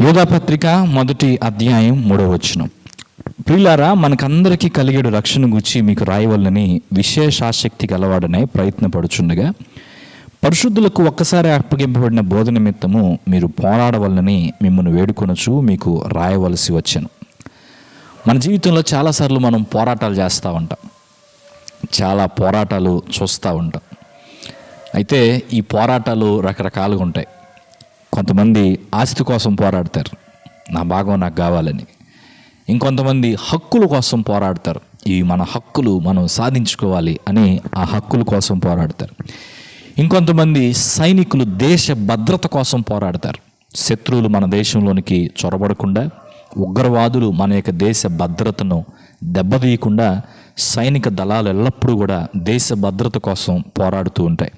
యోధాపత్రిక మొదటి అధ్యాయం మూడవ వచనం. ప్రియులారా మనకందరికీ కలిగేడు రక్షణ గుచ్చి మీకు రాయవల్లని విశేషాశక్తి గలవాడనే ప్రయత్నపడుచుండగా పరిశుద్ధులకు ఒక్కసారి అప్పగింపబడిన బోధ నిమిత్తము మీరు పోరాడవల్లని మిమ్మల్ని వేడుకొనొచ్చు మీకు రాయవలసి వచ్చాను. మన జీవితంలో చాలాసార్లు మనం పోరాటాలు చేస్తూ ఉంటాం. చాలా పోరాటాలు చూస్తూ ఉంటాం. అయితే ఈ పోరాటాలు రకరకాలుగా ఉంటాయి కొంతమంది ఆస్తి కోసం పోరాడతారు. నా భాగం నాకు కావాలని. ఇంకొంతమంది హక్కుల కోసం పోరాడతారు. ఇవి మన హక్కులు మనం సాధించుకోవాలి అని ఆ హక్కుల కోసం పోరాడతారు. ఇంకొంతమంది సైనికులు దేశ భద్రత కోసం పోరాడతారు. శత్రువులు మన దేశంలోనికి చొరబడకుండా ఉగ్రవాదులు మన యొక్క దేశ భద్రతను దెబ్బతీయకుండా సైనిక దళాలు ఎల్లప్పుడూ కూడా దేశ భద్రత కోసం పోరాడుతూ ఉంటాయి.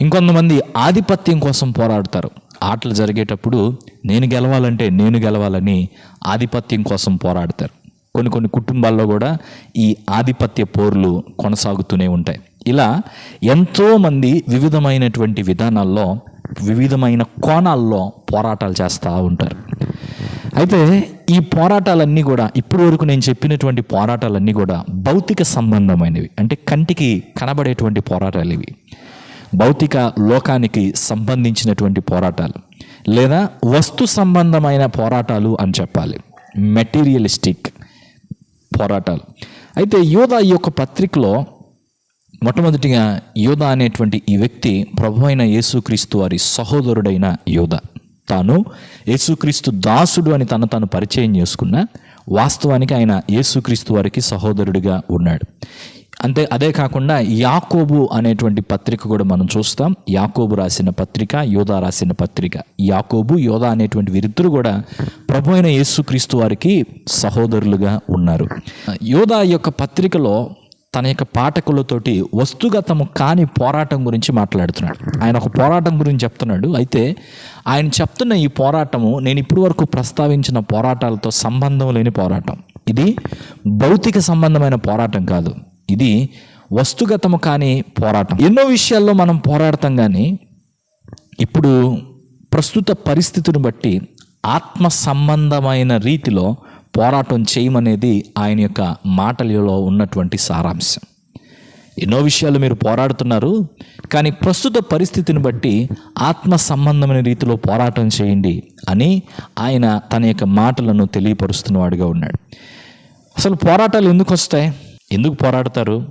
ఇంకొంతమంది ఆధిపత్యం కోసం పోరాడతారు. ఆటలు జరిగేటప్పుడు నేను గెలవాలంటే నేను గెలవాలని ఆధిపత్యం కోసం పోరాడతారు. కొన్ని కొన్ని కుటుంబాల్లో కూడా ఈ ఆధిపత్య పోర్లు కొనసాగుతూనే ఉంటాయి. ఇలా ఎంతోమంది వివిధమైనటువంటి విధానాల్లో వివిధమైన కోణాల్లో పోరాటాలు చేస్తూ ఉంటారు. అయితే ఈ పోరాటాలన్నీ కూడా ఇప్పటి వరకు నేను చెప్పినటువంటి పోరాటాలన్నీ కూడా భౌతిక సంబంధమైనవి. అంటే కంటికి కనబడేటువంటి పోరాటాలు ఇవి. భౌతిక లోకానికి సంబంధించినటువంటి పోరాటాలు లేదా వస్తు సంబంధమైన పోరాటాలు అని చెప్పాలి. మెటీరియలిస్టిక్ పోరాటాలు. అయితే యోధా ఈ యొక్క పత్రికలో మొట్టమొదటిగా యోధ అనేటువంటి ఈ వ్యక్తి ప్రభు అయిన యేసుక్రీస్తు వారి సహోదరుడైన యోధ తాను యేసుక్రీస్తు దాసుడు అని తను తాను పరిచయం చేసుకున్న వాస్తవానికి ఆయన యేసుక్రీస్తు వారికి సహోదరుడిగా ఉన్నాడు. అంతే అదే కాకుండా యాకోబు అనేటువంటి పత్రిక కూడా మనం చూస్తాం. యాకోబు రాసిన పత్రిక యోధా రాసిన పత్రిక. యాకోబు యోధా అనేటువంటి వీరిద్దరు కూడా ప్రభు అయిన యేసుక్రీస్తు వారికి సహోదరులుగా ఉన్నారు. యోధా యొక్క పత్రికలో తన యొక్క పాఠకులతోటి వస్తుగతము కాని పోరాటం గురించి మాట్లాడుతున్నాడు. ఆయన ఒక పోరాటం గురించి చెప్తున్నాడు. అయితే ఆయన చెప్తున్న ఈ పోరాటము నేను ఇప్పటి వరకు ప్రస్తావించిన పోరాటాలతో సంబంధం లేని పోరాటం. ఇది భౌతిక సంబంధమైన పోరాటం కాదు. ఇది వస్తుగతము కాని పోరాటం. ఎన్నో విషయాల్లో మనం పోరాడతాం కానీ ఇప్పుడు ప్రస్తుత పరిస్థితిని బట్టి ఆత్మ సంబంధమైన రీతిలో పోరాటం చేయమనేది ఆయన యొక్క మాటలలో ఉన్నటువంటి సారాంశం. ఎన్నో విషయాలు మీరు పోరాడుతున్నారు కానీ ప్రస్తుత పరిస్థితిని బట్టి ఆత్మ సంబంధమైన రీతిలో పోరాటం చేయండి అని ఆయన తన యొక్క మాటలను తెలియపరుస్తున్నవాడుగా ఉన్నాడు. అసలు పోరాటాలు ఎందుకు వస్తాయి? ఎందుకు పోరాడతారు?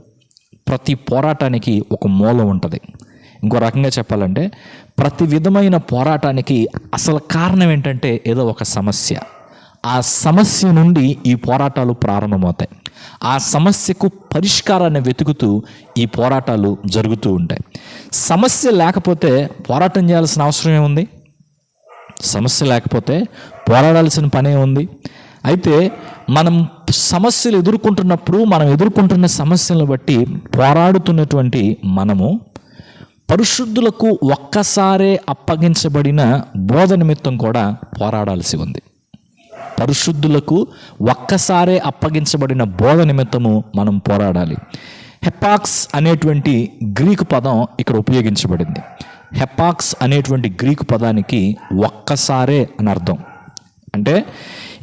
ప్రతి పోరాటానికి ఒక మూలం ఉంటుంది. ఇంకో రకంగా చెప్పాలంటే ప్రతి విధమైన పోరాటానికి అసలు కారణం ఏంటంటే ఏదో ఒక సమస్య. ఆ సమస్య నుండి ఈ పోరాటాలు ప్రారంభమవుతాయి. ఆ సమస్యకు పరిష్కారాన్ని వెతుకుతూ ఈ పోరాటాలు జరుగుతూ ఉంటాయి. సమస్య లేకపోతే పోరాటం చేయాల్సిన అవసరం ఏముంది సమస్య లేకపోతే పోరాడాల్సిన పనే ఉంది. అయితే మనం సమస్యలు ఎదుర్కొంటున్నప్పుడు మనం ఎదుర్కొంటున్న సమస్యలను బట్టి పోరాడుతున్నటువంటి మనము పరిశుద్ధులకు ఒక్కసారే అప్పగించబడిన బోధ నిమిత్తం కూడా పోరాడాల్సి ఉంది. పరిశుద్ధులకు ఒక్కసారే అప్పగించబడిన బోధ నిమిత్తము మనం పోరాడాలి. హెపాక్స్ అనేటువంటి గ్రీకు పదం ఇక్కడ ఉపయోగించబడింది. హెపాక్స్ అనేటువంటి గ్రీకు పదానికి ఒక్కసారే అని అర్థం. అంటే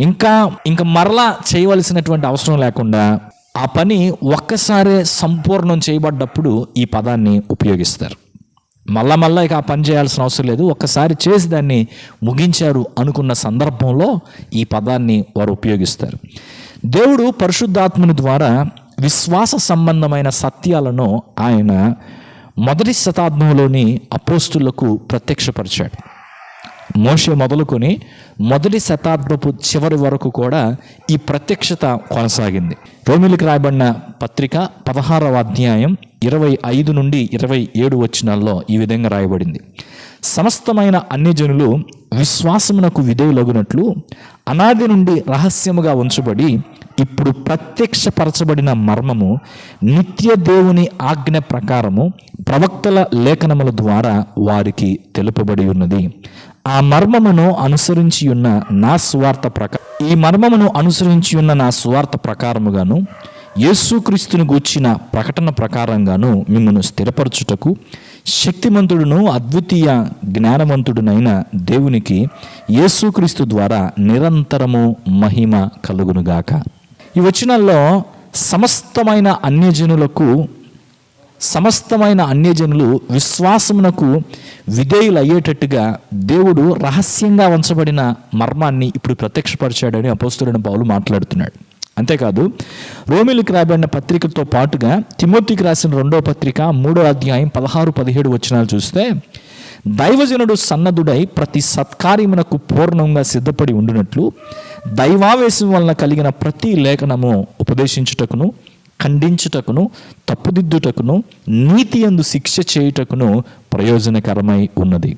ఇంకా ఇంకా మరలా చేయవలసినటువంటి అవసరం లేకుండా ఆ పని ఒక్కసారే సంపూర్ణం చేయబడ్డప్పుడు ఈ పదాన్ని ఉపయోగిస్తారు. మళ్ళా మళ్ళా ఇక ఆ పని చేయాల్సిన అవసరం లేదు. ఒక్కసారి చేసి దాన్ని ముగించారు అనుకున్న సందర్భంలో ఈ పదాన్ని వారు ఉపయోగిస్తారు. దేవుడు పరిశుద్ధాత్మని ద్వారా విశ్వాస సంబంధమైన సత్యాలను ఆయన మొదటి శతాబ్దంలోని అపోస్తులకు ప్రత్యక్షపరిచాడు. మోషే మొదలుకొని మొదటి శతాబ్దపు చివరి వరకు కూడా ఈ ప్రత్యక్షత కొనసాగింది. రోమిలికి రాయబడిన పత్రిక పదహారవ అధ్యాయం ఇరవై ఐదు నుండి ఇరవై ఏడు వచ్చినాల్లో ఈ విధంగా రాయబడింది. సమస్తమైన అన్ని జనులు విశ్వాసమునకు విధేయులగునట్లు అనాది నుండి రహస్యముగా ఉంచబడి ఇప్పుడు ప్రత్యక్షపరచబడిన మర్మము నిత్య దేవుని ఆజ్ఞ ప్రకారము ప్రవక్తల లేఖనముల ద్వారా వారికి తెలుపబడి ఉన్నది. ఆ మర్మమును అనుసరించి ఉన్న నా స్వార్థ ప్రకారం ఈ మర్మమును అనుసరించి ఉన్న నా స్వార్థ ప్రకారముగాను యేసుక్రీస్తుని గూర్చిన ప్రకటన ప్రకారంగాను మిమ్మల్ని స్థిరపరచుటకు శక్తిమంతుడును అద్వితీయ జ్ఞానవంతుడునైన దేవునికి యేసుక్రీస్తు ద్వారా నిరంతరము మహిమ కలుగునుగాక. ఈ వచనాల్లో సమస్తమైన అన్యజనులకు సమస్తమైన అన్యజనులు విశ్వాసమునకు విధేయులు అయ్యేటట్టుగా దేవుడు రహస్యంగా ఉంచబడిన మర్మాన్ని ఇప్పుడు ప్రత్యక్షపరిచాడని అపోస్తుడైన పౌలు మాట్లాడుతున్నాడు. అంతేకాదు రోమిలకు రాబడిన పత్రికతో పాటుగా తిమోతికి రాసిన రెండో పత్రిక మూడో అధ్యాయం పదహారు పదిహేడు వచనాలు చూస్తే దైవజనుడు సన్నదుడై ప్రతి సత్కార్యమునకు పూర్ణంగా సిద్ధపడి ఉండినట్లు దైవావేశం వలన కలిగిన ప్రతి లేఖనము ఉపదేశించుటకును ఖండించుటకును తప్పుదిద్దుటకును నీతి అందు శిక్ష చేయుటకును ప్రయోజనకరమై ఉన్నది.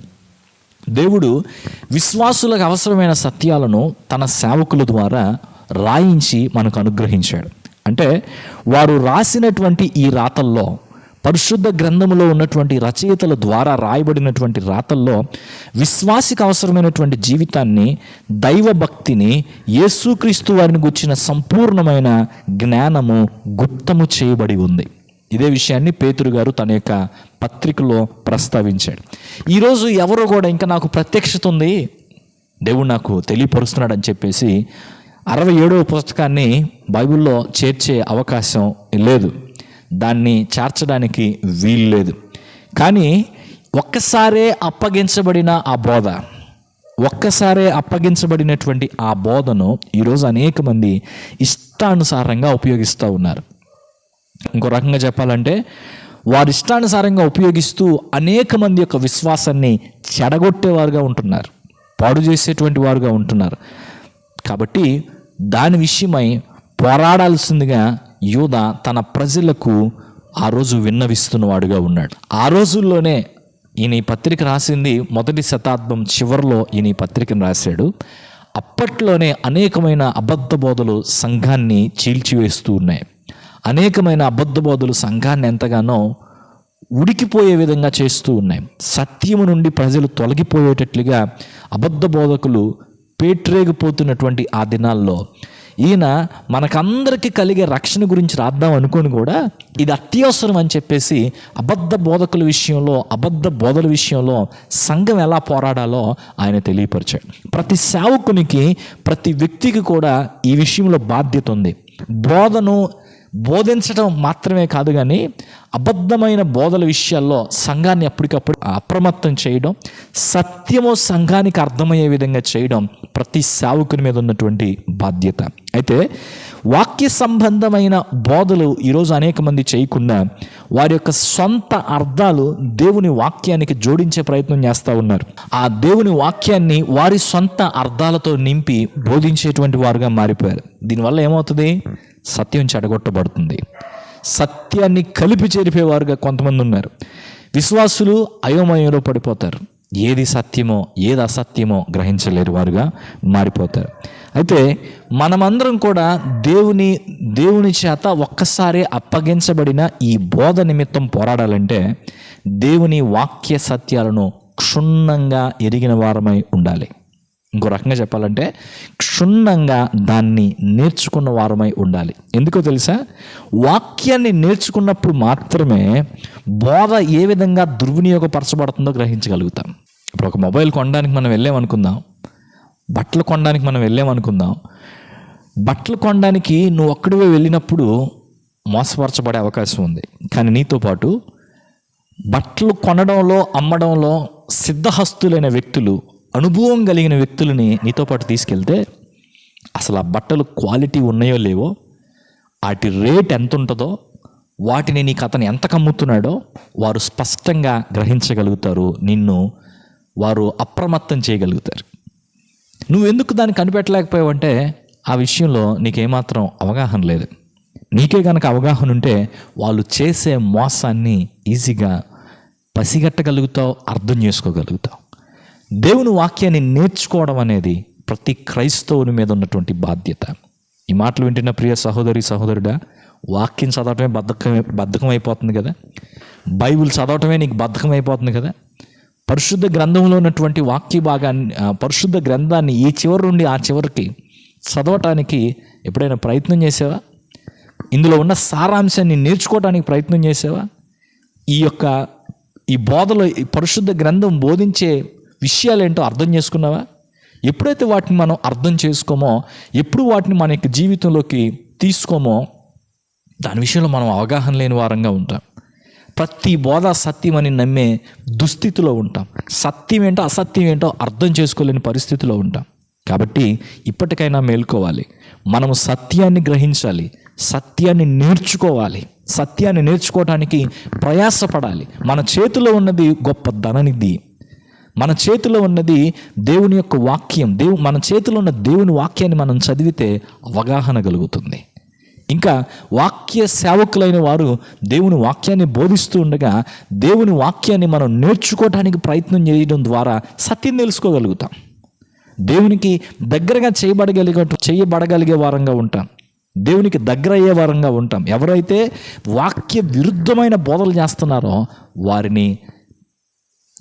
దేవుడు విశ్వాసులకు అవసరమైన సత్యాలను తన సేవకుల ద్వారా రాయించి మనకు అనుగ్రహించాడు. అంటే వారు రాసినటువంటి ఈ రాతల్లో పరిశుద్ధ గ్రంథములో ఉన్నటువంటి రచయితల ద్వారా రాయబడినటువంటి రాతల్లో విశ్వాసికి అవసరమైనటువంటి జీవితాన్ని దైవ భక్తిని యేసుక్రీస్తు వారిని గుచ్చిన సంపూర్ణమైన జ్ఞానము గుప్తము చేయబడి ఉంది. ఇదే విషయాన్ని పేతురు గారు తన యొక్క పత్రికలో ప్రస్తావించాడు. ఈరోజు ఎవరో కూడా ఇంకా నాకు ప్రత్యక్షత ఉంది. దేవుడు నాకు తెలియపరుస్తున్నాడు అని చెప్పేసి అరవై ఏడవ పుస్తకాన్ని బైబిల్లో చేర్చే అవకాశం లేదు. దాన్ని చేర్చడానికి వీలు లేదు. కానీ ఒక్కసారే అప్పగించబడిన ఆ బోధ ఒక్కసారే అప్పగించబడినటువంటి ఆ బోధను ఈరోజు అనేక మంది ఇష్టానుసారంగా ఉపయోగిస్తూ ఉన్నారు. ఇంకో రకంగా చెప్పాలంటే వారి ఇష్టానుసారంగా ఉపయోగిస్తూ అనేక మంది యొక్క విశ్వాసాన్ని చెడగొట్టేవారుగా ఉంటున్నారు పాడు చేసేటువంటి వారుగా ఉంటున్నారు. కాబట్టి దాని విషయమై పోరాడాల్సిందిగా యూద తన ప్రజలకు ఆ రోజు విన్నవిస్తున్నవాడుగా ఉన్నాడు. ఆ రోజుల్లోనే ఈయన ఈ పత్రిక రాసింది మొదటి శతాబ్దం చివరిలో ఈయన ఈ పత్రికను రాశాడు. అప్పట్లోనే అనేకమైన అబద్ధ బోధలు సంఘాన్ని చీల్చివేస్తూ ఉన్నాయి. అనేకమైన అబద్ధ బోధలు సంఘాన్ని ఎంతగానో ఉడికిపోయే విధంగా చేస్తూ ఉన్నాయి. సత్యము నుండి ప్రజలు తొలగిపోయేటట్లుగా అబద్ధ బోధకులు పేట్రేగిపోతున్నటువంటి ఆ దినాల్లో ఈయన మనకందరికీ కలిగే రక్షణ గురించి రాద్దాం అనుకొని కూడా ఇది అత్యవసరం అని చెప్పేసి అబద్ధ బోధకుల విషయంలో అబద్ధ బోధల విషయంలో సంఘం ఎలా పోరాడాలో ఆయన తెలియపరిచాడు. ప్రతి సేవకునికి ప్రతి వ్యక్తికి కూడా ఈ విషయంలో బాధ్యత ఉంది. బోధను బోధించడం మాత్రమే కాదు కానీ అబద్ధమైన బోధల విషయాల్లో సంఘాన్ని అప్పటికప్పుడు అప్రమత్తం చేయడం సత్యము సంఘానికి అర్థమయ్యే విధంగా చేయడం ప్రతి సేవకుని మీద ఉన్నటువంటి బాధ్యత. అయితే వాక్య సంబంధమైన బోధలు ఈరోజు అనేక మంది చేయకుండా వారి యొక్క సొంత అర్థాలు దేవుని వాక్యానికి జోడించే ప్రయత్నం చేస్తూ ఉన్నారు. ఆ దేవుని వాక్యాన్ని వారి సొంత అర్థాలతో నింపి బోధించేటువంటి వారుగా మారిపోయారు. దీనివల్ల ఏమవుతుంది? సత్యం చెడగొట్టబడుతుంది. సత్యాన్ని కలిపి చేరిపేవారుగా కొంతమంది ఉన్నారు. విశ్వాసులు అయోమయంలో పడిపోతారు. ఏది సత్యమో ఏది అసత్యమో గ్రహించలేరు వారుగా మారిపోతారు. అయితే మనమందరం కూడా దేవుని దేవుని చేత ఒక్కసారి అప్పగించబడిన ఈ బోధ నిమిత్తం పోరాడాలంటే దేవుని వాక్య సత్యాలను క్షుణ్ణంగా ఎరిగిన వారమై ఉండాలి. ఇంకో రకంగా చెప్పాలంటే క్షుణ్ణంగా దాన్ని నేర్చుకున్న వారమై ఉండాలి. ఎందుకో తెలుసా? వాక్యాన్ని నేర్చుకున్నప్పుడు మాత్రమే బోధ ఏ విధంగా దుర్వినియోగపరచబడుతుందో గ్రహించగలుగుతాం. ఇప్పుడు ఒక మొబైల్ కొనడానికి మనం వెళ్ళామనుకుందాం. బట్టలు కొనడానికి మనం వెళ్ళామనుకుందాం. బట్టలు కొనడానికి నువ్వు ఒక్కడివే వెళ్ళినప్పుడు మోసపరచబడే అవకాశం ఉంది. కానీ నీతో పాటు బట్టలు కొనడంలో అమ్మడంలో సిద్ధహస్తులైన వ్యక్తులు అనుభవం కలిగిన వ్యక్తులని నీతో పాటు తీసుకెళ్తే అసలు ఆ బట్టలు క్వాలిటీ ఉన్నాయో లేవో వాటి రేట్ ఎంత ఉంటుందో వాటిని నీకు అతను ఎంత కమ్ముతున్నాడో వారు స్పష్టంగా గ్రహించగలుగుతారు నిన్ను వారు అప్రమత్తం చేయగలుగుతారు. నువ్వు ఎందుకు దాన్ని కనిపెట్టలేకపోయావంటే ఆ విషయంలో నీకేమాత్రం అవగాహన లేదు. నీకే కనుక అవగాహన ఉంటే వాళ్ళు చేసే మోసాన్ని ఈజీగా పసిగట్టగలుగుతావు అర్థం చేసుకోగలుగుతావు. దేవుని వాక్యాన్ని నేర్చుకోవడం అనేది ప్రతి క్రైస్తవుని మీద ఉన్నటువంటి బాధ్యత. ఈ మాటలు వింటున్న ప్రియ సహోదరి సహోదరుడా వాక్యం చదవటమే బద్ధకమే బద్ధకం అయిపోతుంది కదా? బైబిల్ చదవటమే నీకు బద్ధకం అయిపోతుంది కదా? పరిశుద్ధ గ్రంథంలో ఉన్నటువంటి వాక్య భాగాన్ని పరిశుద్ధ గ్రంథాన్ని ఈ చివరి నుండి ఆ చివరికి చదవటానికి ఎప్పుడైనా ప్రయత్నం చేసావా? ఇందులో ఉన్న సారాంశాన్ని నేర్చుకోవడానికి ప్రయత్నం చేసావా? ఈ యొక్క ఈ బోధలో ఈ పరిశుద్ధ గ్రంథం బోధించే విషయాలు ఏంటో అర్థం చేసుకున్నావా? ఎప్పుడైతే వాటిని మనం అర్థం చేసుకోమో ఎప్పుడు వాటిని మన యొక్క జీవితంలోకి తీసుకోమో దాని విషయంలో మనం అవగాహన లేని వారంగా ఉంటాం. ప్రతి బోధ సత్యం అని నమ్మే దుస్థితిలో ఉంటాం. సత్యం ఏంటో అసత్యం ఏంటో అర్థం చేసుకోలేని పరిస్థితిలో ఉంటాం. కాబట్టి ఇప్పటికైనా మేల్కోవాలి. మనము సత్యాన్ని గ్రహించాలి. సత్యాన్ని నేర్చుకోవాలి. సత్యాన్ని నేర్చుకోవడానికి ప్రయాసపడాలి. మన చేతిలో ఉన్నది గొప్ప ధననిధి. మన చేతిలో ఉన్నది దేవుని యొక్క వాక్యం. దేవు మన చేతిలో ఉన్న దేవుని వాక్యాన్ని మనం చదివితే అవగాహన కలుగుతుంది. ఇంకా వాక్య సేవకులైన వారు దేవుని వాక్యాన్ని బోధిస్తూ ఉండగా దేవుని వాక్యాన్ని మనం నేర్చుకోవడానికి ప్రయత్నం చేయడం ద్వారా సత్యం తెలుసుకోగలుగుతాం. దేవునికి దగ్గరగా చేయబడగలిగే చేయబడగలిగే వారంగా ఉంటాం. దేవునికి దగ్గర అయ్యే వారంగా ఉంటాం. ఎవరైతే వాక్య విరుద్ధమైన బోధలు చేస్తున్నారో వారిని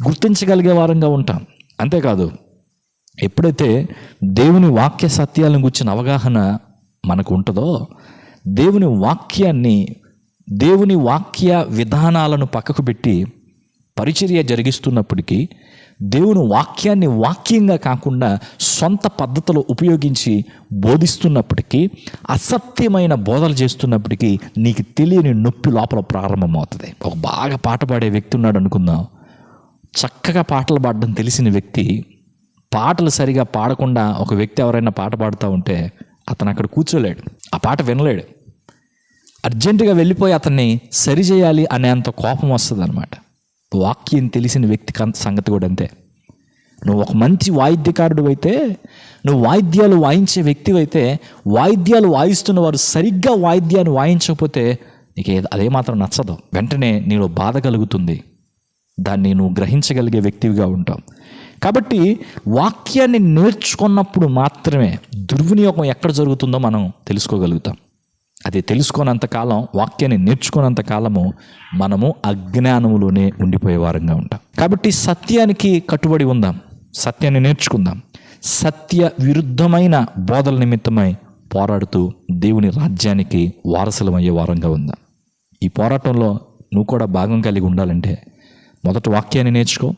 గుర్తించగలిగే వారంగా ఉంటాం. అంతేకాదు ఎప్పుడైతే దేవుని వాక్య సత్యాలను గుర్చిన అవగాహన మనకు ఉంటుందో దేవుని వాక్యాన్ని దేవుని వాక్య విధానాలను పక్కకు పెట్టి పరిచర్య జరిగిస్తున్నప్పటికీ దేవుని వాక్యాన్ని వాక్యంగా కాకుండా సొంత పద్ధతులు ఉపయోగించి బోధిస్తున్నప్పటికీ అసత్యమైన బోధలు చేస్తున్నప్పటికీ నీకు తెలియని నొప్పి లోపల ప్రారంభమవుతుంది. ఒక బాగా పాట పాడే వ్యక్తి ఉన్నాడు అనుకుందాం. చక్కగా పాటలు పాడడం తెలిసిన వ్యక్తి పాటలు సరిగా పాడకుండా ఒక వ్యక్తి ఎవరైనా పాట పాడుతూ ఉంటే అతను అక్కడ కూర్చోలేడు. ఆ పాట వినలేడు. అర్జెంటుగా వెళ్ళిపోయి అతన్ని సరిచేయాలి అనేంత కోపం వస్తుంది అనమాట వాక్యం తెలిసిన వ్యక్తి సంగతి కూడా అంతే. నువ్వు ఒక మంచి వాయిద్యకారుడు అయితే నువ్వు వాయిద్యాలు వాయించే వ్యక్తి అయితే వాయిద్యాలు వాయిస్తున్న వారు సరిగ్గా వాయిద్యాన్ని వాయించకపోతే నీకు ఏది అదే మాత్రం నచ్చదు. వెంటనే నీలో బాధ కలుగుతుంది. దాన్ని నువ్వు గ్రహించగలిగే వ్యక్తివిగా ఉంటావు. కాబట్టి వాక్యాన్ని నేర్చుకున్నప్పుడు మాత్రమే దుర్వినియోగం ఎక్కడ జరుగుతుందో మనం తెలుసుకోగలుగుతాం. అది తెలుసుకోనంతకాలం వాక్యాన్ని నేర్చుకున్నంత కాలము మనము అజ్ఞానములోనే ఉండిపోయే వారంగా ఉంటాం. కాబట్టి సత్యానికి కట్టుబడి ఉందాం. సత్యాన్ని నేర్చుకుందాం. సత్య విరుద్ధమైన బోధల నిమిత్తమై పోరాడుతూ దేవుని రాజ్యానికి వారసులమయ్యే వారంగా ఉందాం. ఈ పోరాటంలో నువ్వు కూడా భాగం కలిగి ఉండాలంటే మొదట వాక్యాన్ని నేర్చుకో.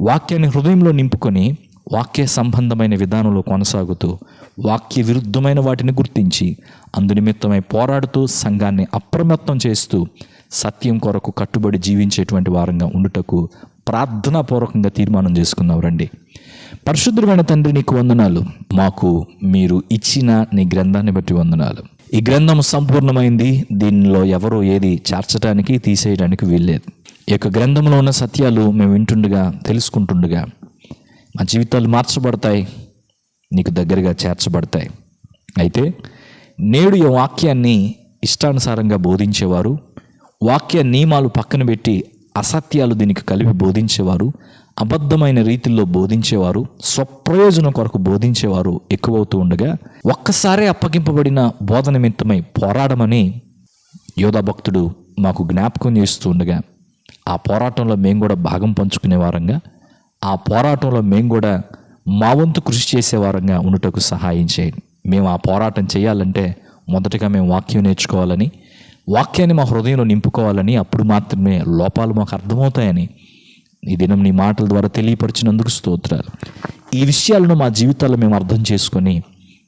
వాక్యాన్ని హృదయంలో నింపుకొని వాక్య సంబంధమైన విధానంలో కొనసాగుతూ వాక్య విరుద్ధమైన వాటిని గుర్తించి అందునిమిత్తమై పోరాడుతూ సంఘాన్ని అప్రమత్తం చేస్తూ సత్యం కొరకు కట్టుబడి జీవించేటువంటి వారంగా ఉండుటకు ప్రార్థనాపూర్వకంగా తీర్మానం చేసుకున్నాం రండి. పరిశుద్ధమైన తండ్రి నీకు వందనాలు. మాకు మీరు ఇచ్చిన నీ గ్రంథాన్ని బట్టి వందనాలు. ఈ గ్రంథం సంపూర్ణమైంది. దీనిలో ఎవరు ఏది చేర్చడానికి తీసేయడానికి వీల్లేదు. ఈ యొక్క గ్రంథంలో ఉన్న సత్యాలు మేము వింటుండగా తెలుసుకుంటుండగా మా జీవితాలు మార్చబడతాయి నీకు దగ్గరగా చేర్చబడతాయి. అయితే నేడు ఈ వాక్యాన్ని ఇష్టానుసారంగా బోధించేవారు వాక్య నియమాలు పక్కన పెట్టి అసత్యాలు దీనికి కలిపి బోధించేవారు అబద్ధమైన రీతిలో బోధించేవారు స్వప్రయోజనం కొరకు బోధించేవారు ఎక్కువవుతూ ఉండగా ఒక్కసారే అప్పగింపబడిన బోధ నిమిత్తమై పోరాడమని యోధా భక్తుడు మాకు జ్ఞాపకం చేస్తూ ఉండగా ఆ పోరాటంలో మేము కూడా భాగం పంచుకునే వారంగా ఆ పోరాటంలో మేము కూడా మా వంతు కృషి చేసేవారంగా ఉండటకు సహాయం చేయండి. మేము ఆ పోరాటం చేయాలంటే మొదటగా మేము వాక్యం నేర్చుకోవాలని వాక్యాన్ని మా హృదయంలో నింపుకోవాలని అప్పుడు మాత్రమే లోపాలు మాకు అర్థమవుతాయని ఈ దినం నీ మాటల ద్వారా తెలియపరిచినందుకు స్తోత్రాలు. ఈ విషయాలను మా జీవితాల్లో మేము అర్థం చేసుకొని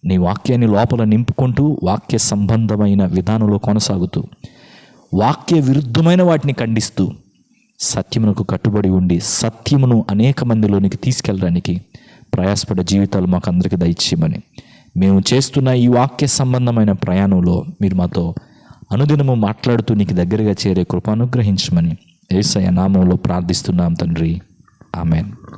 నీ వాక్యాన్ని లోపల నింపుకుంటూ వాక్య సంబంధమైన విధానంలో కొనసాగుతూ వాక్య విరుద్ధమైన వాటిని ఖండిస్తూ సత్యమునకు కట్టుబడి ఉండి సత్యమును అనేక మందిలోనికి తీసుకెళ్ళడానికి ప్రయాసపడే జీవితాలు మాకు అందరికీ దయచేయమని. మేము చేస్తున్న ఈ వాక్య సంబంధమైన ప్రయాణంలో మీరు మాతో అనుదినము మాట్లాడుతూ నీకు దగ్గరగా చేరే కృప అనుగ్రహించమని ఏసయ నామంలో ప్రార్థిస్తున్నాం తండ్రి. ఆమెన్.